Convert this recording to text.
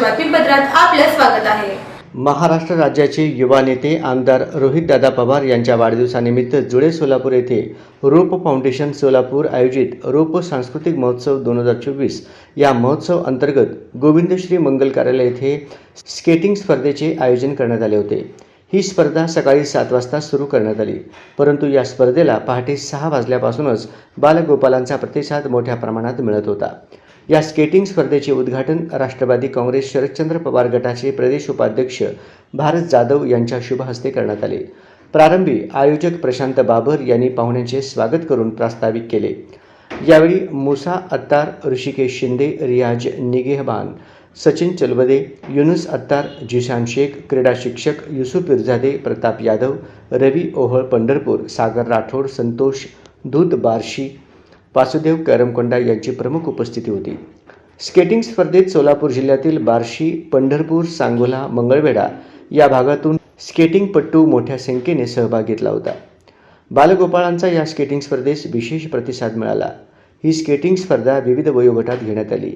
बातमीपत्रात आपलं स्वागत आहे. महाराष्ट्र राज्याचे युवा नेते आमदार रोहितदादा पवार यांच्या वाढदिवसानिमित्त जुळे सोलापूर येथे रोप फाउंडेशन सोलापूर आयोजित रोप सांस्कृतिक महोत्सव दोन हजार चोवीस या महोत्सव अंतर्गत गोविंदश्री मंगल कार्यालय येथे स्केटिंग स्पर्धेचे आयोजन करण्यात आले होते. ही स्पर्धा सकाळी सात वाजता सुरू करण्यात आली. परंतु या स्पर्धेला पहाटे सहा वाजल्यापासूनच बालगोपालांचा प्रतिसाद मोठ्या प्रमाणात मिळत होता. या स्केटिंग स्पर्धेचे उद्घाटन राष्ट्रवादी काँग्रेस शरदचंद्र पवार गटाचे प्रदेश उपाध्यक्ष भारत जाधव यांच्या शुभहस्ते करण्यात आले. प्रारंभी आयोजक प्रशांत बाबर यांनी पाहुण्यांचे स्वागत करून प्रास्ताविक केले. यावेळी मुसा अत्तार ऋषिकेश शिंदे रियाज निगेहबान सचिन चलवदे युनुस अत्तार जिशान शेख क्रीडा शिक्षक युसुफ इर्झादे प्रताप यादव रवी ओहळ पंढरपूर सागर राठोड संतोष दूध बार्शी वासुदेव करमकोंडा यांची प्रमुख उपस्थिती होती. स्केटिंग स्पर्धेत सोलापूर जिल्ह्यातील बार्शी पंढरपूर सांगोला मंगळवेढा या भागातून स्केटिंगपट्टू मोठ्या संख्येने सहभाग घेतला होता. बालगोपाळांचा या स्केटिंग स्पर्धेस विशेष प्रतिसाद मिळाला. ही स्केटिंग स्पर्धा विविध वयोगटात घेण्यात आली.